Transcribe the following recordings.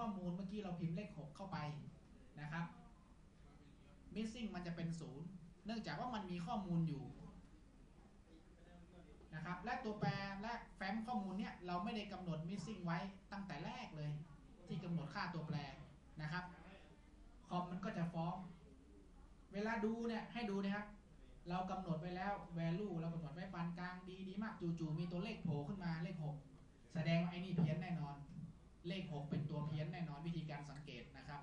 ข้อมูลเมื่อกี้เราพิมพ์เลข 6 เข้าไปนะครับ missing มันจะเป็นศูนย์เนื่องจากว่ามันมีข้อมูลอยู่นะครับ และตัวแปรและแฟ้มข้อมูลเนี่ยเราไม่ได้กำหนด missing ไว้ตั้งแต่แรกเลย ที่กำหนดค่าตัวแปรนะครับคอมมันก็จะฟ้อง เวลาดูเนี่ยให้ดูนะครับ เรากำหนดไว้แล้ว value เรากำหนดไว้ปานกลางดีดีมากจู่ๆมีตัวเลขโผล่ขึ้นมาเลข 6 แสดงว่าไอ้นี่เพี้ยนแน่นอน เลข 6 เป็นตัวเพี้ยนแน่นอนวิธีการสังเกตนะครับ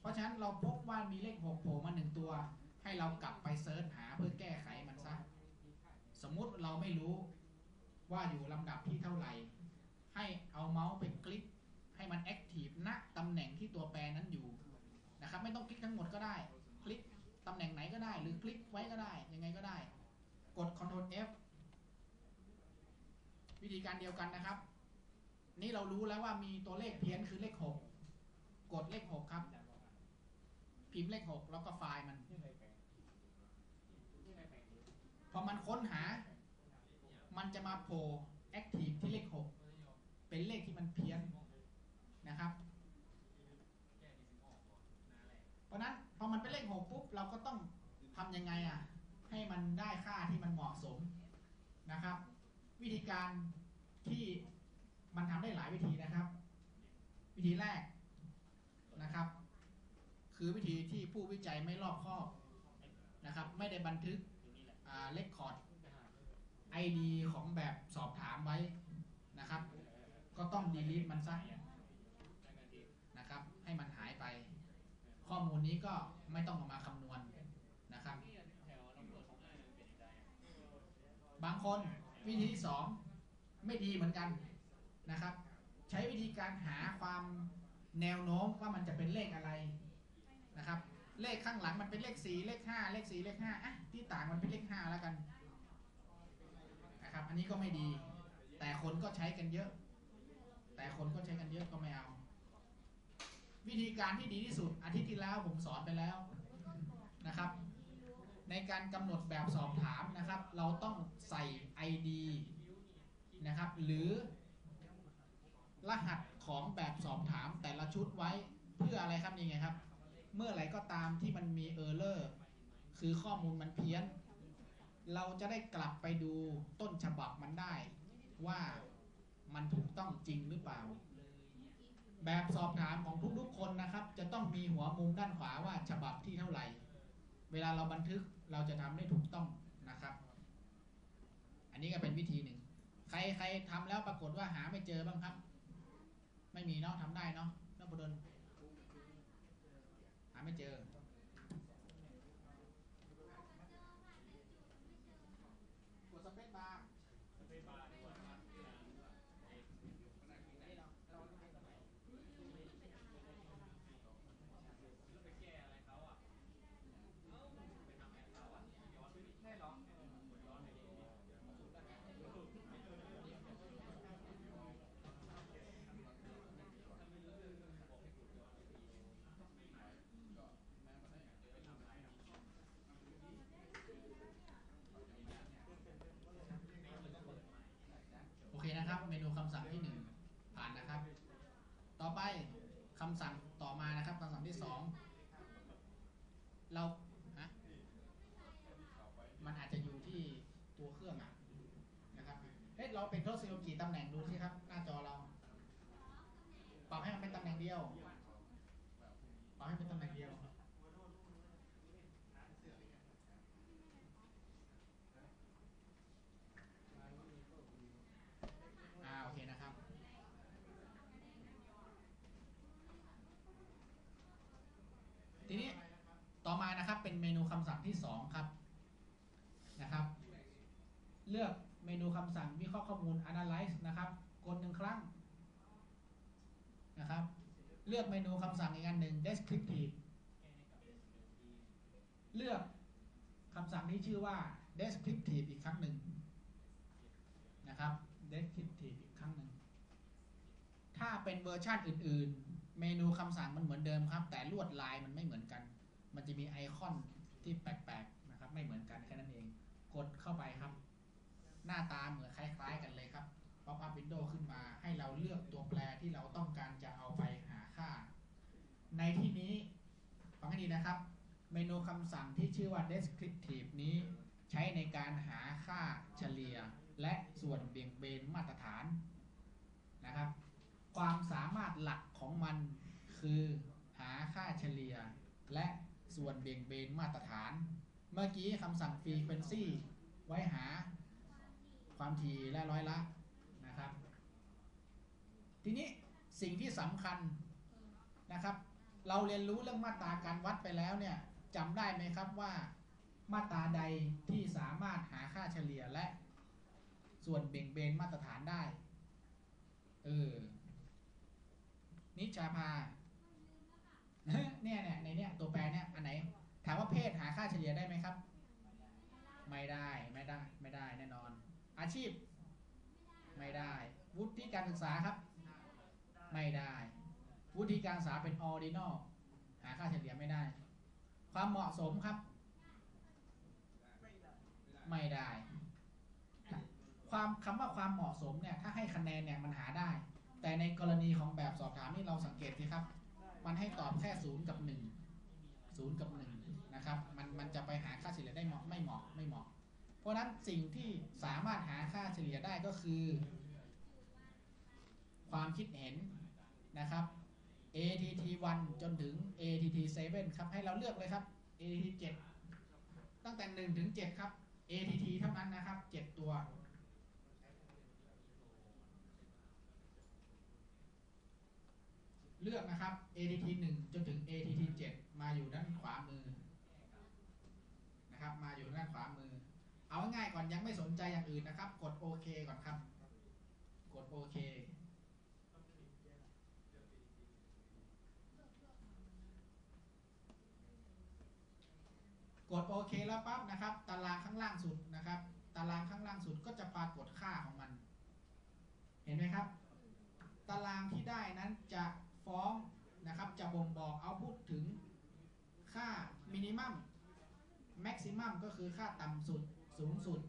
เพราะฉะนั้นเราพบว่ามีเลข 6 โผล่มาหนึ่งตัว ให้เรากลับไปเซิร์ชหาเพื่อแก้ไขมันซะ สมมุติเราไม่รู้ว่าอยู่ลำดับที่เท่าไหร่ ให้เอาเมาส์ไปคลิก ให้มันแอคทีฟณตำแหน่งที่ตัวแปรนั้นอยู่นะครับ ไม่ต้องคลิกทั้งหมดก็ได้ คลิกตำแหน่งไหนก็ได้ หรือคลิกไว้ก็ได้ ยังไงก็ได้ กด Ctrl F วิธีการเดียวกันนะครับ นี่เรารู้แล้วว่ามีตัวเลขเพี้ยนคือเลข6กกดเลข6ครับ พิมพ์เลข6แล้วก็ไฟล์มันพอมันค้นหา มันจะมาโผล่แอคทีฟที่เลข6เป็นเลขที่มันเพี้ยนนะครับ เพราะนั้นพอมันเป็นเลข6ปุ๊บเราก็ต้องทำยังไงอะ ให้มันได้ค่าที่มันเหมาะสมนะครับ วิธีการที่ มันทำได้หลายวิธีนะครับ วิธีแรกนะครับ คือวิธีที่ผู้วิจัยไม่รอบคอบนะครับ ไม่ได้บันทึกเลคคอร์ด ID ของแบบสอบถามไว้นะครับ ก็ต้องดีลิทมันซะนะครับ ให้มันหายไป ข้อมูลนี้ก็ไม่ต้องเอามาคำนวณนะครับ บางคนวิธีที่สองไม่ดีเหมือนกัน นะครับ ใช้วิธีการหาความแนวโน้มว่ามันจะเป็นเลขอะไรนะครับ เลขข้างหลังมันเป็นเลข4เลข5เลข4เลข5อะที่ต่างมันเป็นเลข5แล้วกันนะครับอันนี้ก็ไม่ดี แต่คนก็ใช้กันเยอะ แต่คนก็ใช้กันเยอะก็ไม่เอา วิธีการที่ดีที่สุดอาทิตย์ที่แล้วผมสอนไปแล้วนะครับ ในการกำหนดแบบสอบถามนะครับ เราต้องใส่ ID นะครับ หรือ รหัสของแบบสอบถามแต่ละชุดไว้เพื่ออะไรครับนี่ไงครับ เมื่อไหร่ก็ตามที่มันมีเออร์เลอร์คือข้อมูลมันเพี้ยน เราจะได้กลับไปดูต้นฉบับมันได้ว่ามันถูกต้องจริงหรือเปล่า แบบสอบถามของทุกๆคนนะครับ จะต้องมีหัวมุมด้านขวาว่าฉบับที่เท่าไหร่ เวลาเราบันทึกเราจะทำได้ถูกต้องนะครับ อันนี้ก็เป็นวิธีหนึ่ง ใครใครทำแล้วปรากฏว่าหาไม่เจอบ้างครับ ไม่มีเนาะทำได้เนาะนพดลหาไม่เจอ กดสเปซบาร์สเปซบาร์ดีกว่าครับเราต้องให้สมัย โอเคนะครับ เมนูคำสั่งที่หนึ่งผ่านนะครับ ต่อ ไปคำสั่งต่อมานะครับคำสั่งที่สองเราฮะมันอาจจะอยู่ที่ตัวเครื่องอะนะครับเฮ้ยเราเป็นทดสอบกี่ตำแหน่งดูสิครับ หน้าจอเรา ปรับให้มันเป็นตำแหน่งเดียว ปรับให้เป็นตำแหน่งเดียว อ่าโอเคนะครับ ทีนี้ต่อมานะครับ เป็นเมนูคำสั่งที่สองครับนะครับ เลือกเมนูคำสั่งวิเคราะห์ข้อมูล analyze นะครับกดหนึ่งครั้งนะครับ เลือกเมนูคำสั่งอีกอันหนึ่ง descriptive เลือกคำสั่งที่ชื่อว่า descriptive อีกครั้งหนึ่งนะครับ descriptive อีกครั้งหนึ่ง ถ้าเป็นเวอร์ชันอื่น ๆ เมนูคำสั่งมันเหมือนเดิมครับ แต่ลวดลายมันไม่เหมือนกัน มันจะมีไอคอนที่แปลกๆนะครับ ไม่เหมือนกันแค่นั้นเอง กดเข้าไปครับ หน้าตาเหมือนคล้ายๆกันเลยครับป๊อปอัพวินโดว์ขึ้นมาให้เราเลือกตัวแปรที่เราต้องการจะเอาไปหาค่า ในที่นี้ฟังกันดีนะครับ เมนูคำสั่งที่ชื่อว่า descriptive นี้ใช้ในการหาค่าเฉลี่ย และส่วนเบี่ยงเบนมาตรฐานนะครับ ความสามารถหลักของมันคือหาค่าเฉลี่ย และ ส่วนเบี่ยงเบนมาตรฐาน เมื่อกี้คำสั่ง frequency ไว้หาความถี่และร้อยละนะครับ ทีนี้สิ่งที่สำคัญนะครับ เราเรียนรู้เรื่องมาตราการวัดไปแล้วเนี่ยจำได้ไหมครับว่ามาตราใดที่สามารถหาค่าเฉลี่ยและส่วนเบ่งเบนมาตรฐานได้ เออ นิชาภา เนี่ยเนี่ยในเนี่ยตัวแปรเนี่ยอันไหน ถามว่าเพศหาค่าเฉลี่ยได้ไหมครับ ไม่ได้ไม่ได้ไม่ได้แน่นอน อาชีพ ไม่ได้ วุฒิการศึกษาครับ ไม่ได้ วุฒิการศึกษาเป็น ordinal หาค่าเฉลี่ยไม่ได้ ความเหมาะสมครับ ไม่ได้ ความคำว่าความเหมาะสมเนี่ยถ้าให้คะแนนเนี่ยมันหาได้ แต่ในกรณีของแบบสอบถามนี่เราสังเกตสิครับ มันให้ตอบแค่ศูนย์กับหนึ่งศูนย์กับหนึ่งนะครับ มันมันจะไปหาค่าเฉลี่ยได้เหมาะไม่เหมาะไม่เหมาะ เพราะฉะนั้นสิ่งที่สามารถหาค่าเฉลี่ยได้ก็คือ ความคิดเห็นนะครับ ATT 1 จนถึง ATT 7 ครับ ให้เราเลือกเลยครับ ATT 7 ตั้งแต่ 1 ถึง 7 ครับ ATT เท่านั้นนะครับ 7 ตัว เลือกนะครับ ATT 1 จนถึง ATT 7 มาอยู่ด้านขวามือนะครับ มาอยู่ด้านขวามือ เอาง่ายก่อนยังไม่สนใจอย่างอื่นนะครับ กดโอเคก่อนครับ กดโอเคกดโอเคแล้วปั๊บนะครับ ตารางข้างล่างสุดนะครับ ตารางข้างล่างสุดก็จะปรากฏค่าของมัน เห็นไหมครับ ตารางที่ได้นั้นจะ จะบ่งบอกเอาพูดถึงค่ามินิมัมแม็กซิมัมก็คือค่าต่ำสุดสูงสุด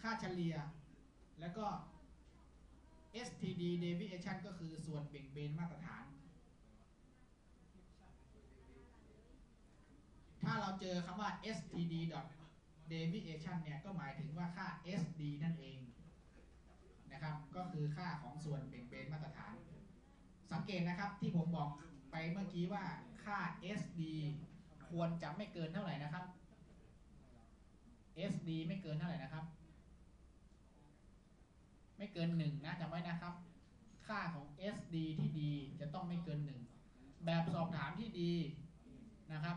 ค่าเฉลี่ย แล้วก็ STD deviation ก็คือส่วนเบ่งเบนมาตรฐาน ถ้าเราเจอคำว่า std deviation เนี่ยก็หมายถึงว่าค่า sd นั่นเองนะครับ ก็คือค่าของส่วนเบ่งเบนมาตรฐาน สังเกตนะครับที่ผมบอกไปเมื่อกี้ว่าค่า sd ควรจะไม่เกินเท่าไหร่นะครับ sd ไม่เกินเท่าไหร่นะครับ ไม่เกินหนึ่งนะจำไว้นะครับ ค่าของ sd ที่ดีจะต้องไม่เกินหนึ่งแบบสอบถามที่ดีนะครับ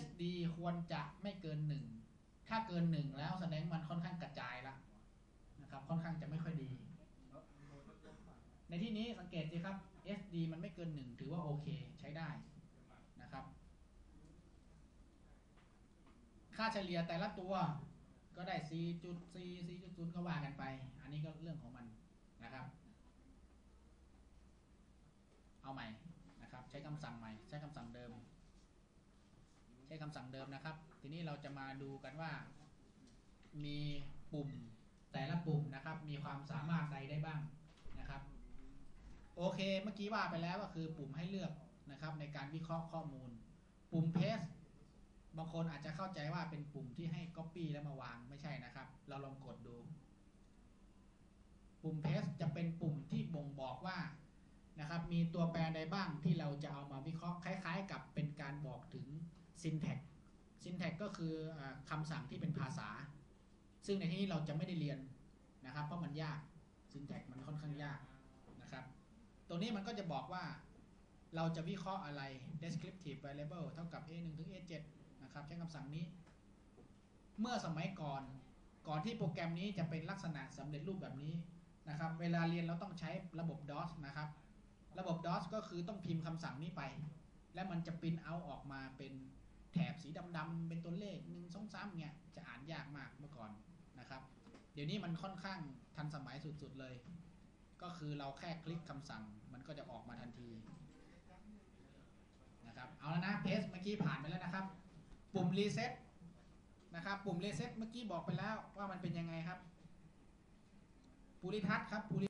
SD ควรจะไม่เกิน1ถ้าเกิน1แล้วแสดงมันค่อนข้างกระจายละนะครับ ค่อนข้างจะไม่ค่อยดี ในที่นี้สังเกตสิครับ SD มันไม่เกิน1ถือว่าโอเคใช้ได้นะครับ ค่าเฉลี่ยแต่ละตัวก็ได้ 4.4 4.0 ก็ว่ากันไป อันนี้ก็เรื่องของมันนะครับ เอาใหม่นะครับ ใช้คำสั่งใหม่ ใช้คำสั่งเดิม ใช้คำสั่งเดิมนะครับ ทีนี้เราจะมาดูกันว่า มีปุ่มแต่ละปุ่มนะครับ มีความสามารถใดได้บ้าง เมื่อกี้ว่าไปแล้วก็คือปุ่มให้เลือกนะครับ ในการวิเคราะห์ข้อมูล ปุ่ม paste บางคนอาจจะเข้าใจว่าเป็นปุ่มที่ให้ copy แล้วมาวางไม่ใช่นะครับ เราลองกดดู ปุ่ม paste จะเป็นปุ่มที่บ่งบอกว่านะครับ มีตัวแปรใดบ้างที่เราจะเอามาวิเคราะห์คล้าย ๆ กับเป็นการบอกถึง syntax syntax ก็คืออคำสั่งที่เป็นภาษา ซึ่งในที่นี้เราจะไม่ได้เรียนนะครับ เพราะมันยาก syntax มันค่อนข้างยาก ตรงนี้มันก็จะบอกว่าเราจะวิเคราะห์อะไร descriptive variable เท่ากับ a 1ถึง a 7นะครับ ใช้คำสั่งนี้ เมื่อสมัยก่อน ก่อนที่โปรแกรมนี้จะเป็นลักษณะสำเร็จรูปแบบนี้นะครับ เวลาเรียนเราต้องใช้ระบบ DOS นะครับ ระบบ DOS ก็คือต้องพิมพ์คำสั่งนี้ไป และมันจะปริ้นเอาออกมาเป็นแถบสีดำๆเป็นตัวเลข1 2 3เนี่ยจะอ่านยากมากเมื่อก่อนนะครับ เดี๋ยวนี้มันค่อนข้างทันสมัยสุดๆเลย ก็คือเราแค่คลิกคำสั่งมันก็จะออกมาทันทีนะครับเอาแล้วนะเพจเมื่อกี้ผ่านไปแล้วนะครับ ปุ่มรีเซ็ตนะครับปุ่มรีเซ็ตเมื่อกี้บอกไปแล้วว่ามันเป็นยังไงครับปุริทัศนครับปุริ